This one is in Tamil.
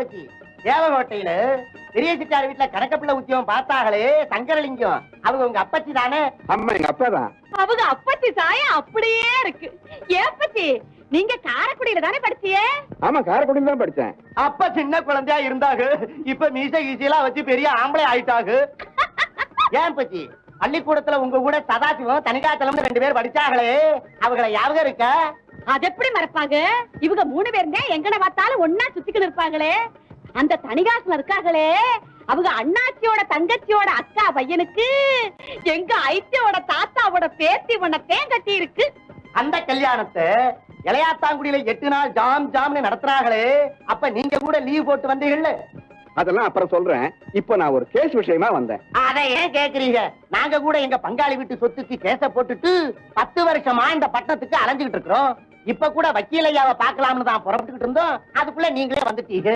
அப்பச்சி தேவகோட்டையில பெரிய சிட்டார் வீட்டுல கணக்கப்பிள்ளை உத்தியோகம் பார்த்தாங்களே சங்கரலிங்கம். அவங்க உங்க அப்பச்சி தானே? அம்மா எங்க அப்பா தான். அவங்க அப்பத்தி சாயம் அப்படியே இருக்கு. ஏப்பத்தி நீங்க காரைக்குடியில தானே படிச்சியே? ஆமா காரைக்குடியில தான் படிச்சேன். அப்ப சின்ன குழந்தையா இருந்தாங்க. இப்ப மீச கீசையெல்லாம் வச்சு பெரிய ஆம்பளை ஆயிட்டாங்க. ஏன் பச்சி பள்ளிக்கூடத்துல உங்க கூட சதாசிவம் தனிகாத்தலம்னு ரெண்டு பேர் படிச்சாங்களே அவங்கள யாருங்க இருக்க? அது எப்படி மறப்பாங்க? இவங்க மூணு பேரும் தான் எங்கன பார்த்தாலும் ஒன்னா சுத்திக்கிட்டு இருப்பாங்களே. அந்த தனிகாசுல இருக்காங்களே அவங்க அண்ணாச்சியோட தங்கச்சியோட அக்கா பையனுக்கு எங்க ஐத்தியோட தாத்தாவோட பேத்தி ஒன்னத்தையும் கட்டி இருக்கு அந்த கல்யாணத்தை இளையாத்தாங்குடியில எட்டு நாள் ஜாம் ஜாம்னு நடத்துறாங்களே அப்ப நீங்க கூட லீவ் போட்டு வந்தீங்கல்ல? அதெல்லாம் அப்புறம் சொல்றேன். இப்போ நான் ஒரு கேஸ் விஷயமா வந்தேன். அதை ஏன் கேக்குறீங்க? நாங்க கூட எங்க பங்காளி வீட்டு சொத்துக்கு கேச போட்டுட்டு பத்து வருஷமா இந்த பட்டத்துக்கு அலைஞ்சுகிட்டு இருக்கிறோம். இப்ப கூட வக்கீலையாவை பார்க்கலாம்னு தான் புறப்பட்டுக்கிட்டு இருந்தோம். அதுக்குள்ள நீங்களே வந்துட்டீங்க.